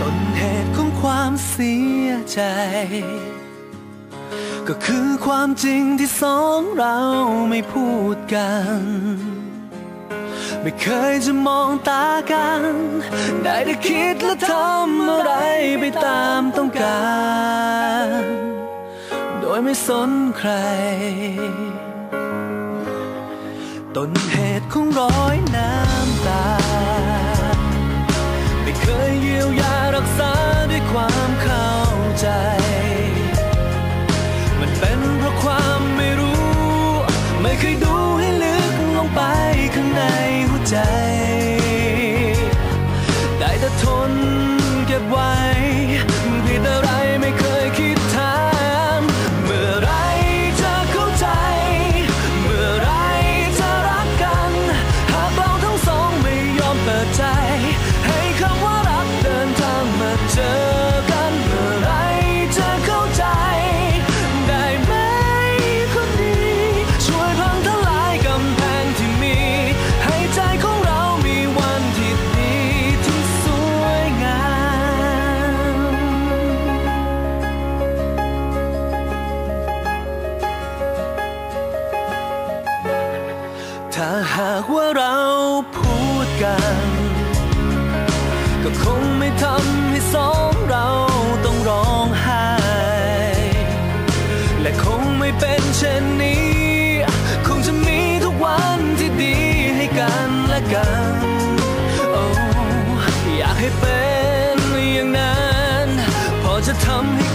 ต้นเหตุของความเสียใจ ก็คือความจริงที่สองเราไม่พูดกัน ไม่เคยจะมองตากัน ได้แต่คิดและทำอะไรไปตามต้องการ โดยไม่สนใคร ต้นเหตุของร้อยน้ำตา ไม่เคยเยียวยารักษา หากว่าเราพูดกัน ก็คงไม่ทำให้สองเราต้องร้องไห้และคงไม่เป็นเช่นนี้ คงจะมีทุกวันที่ดีให้กันและกันโอ้อยากให้เป็นอย่างนั้น พอจะทำให้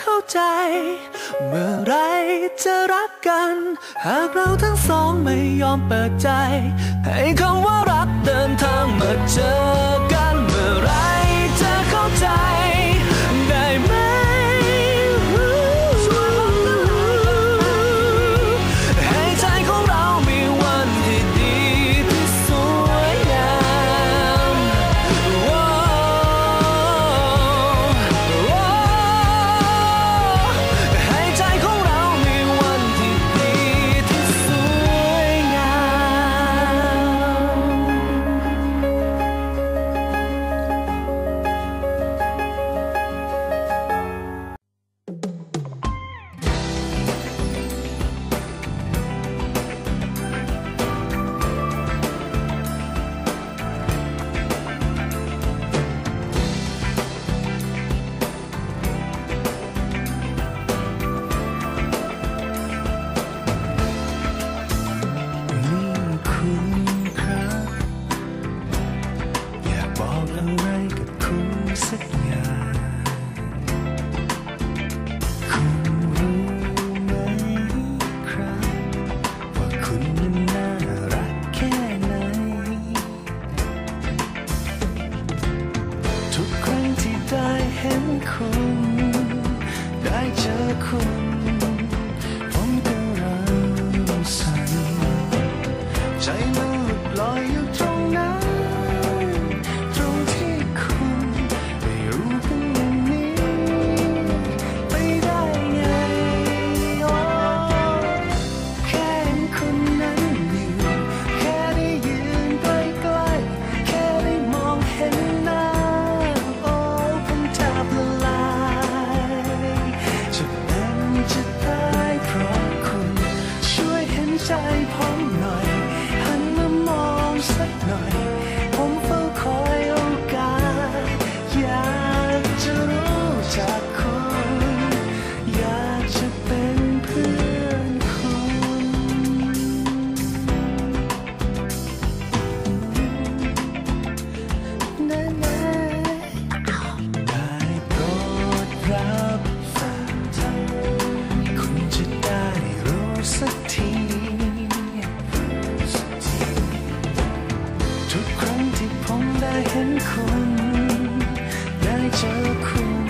เข้าใจ เมื่อไรจะรักกัน หากเราทั้งสองไม่ยอมเปิดใจ ให้คำว่ารักเดินทางมาเจอกันเมื่อไร ทุกครั้งที่ผมได้เห็นคุณ ได้เจอคุณ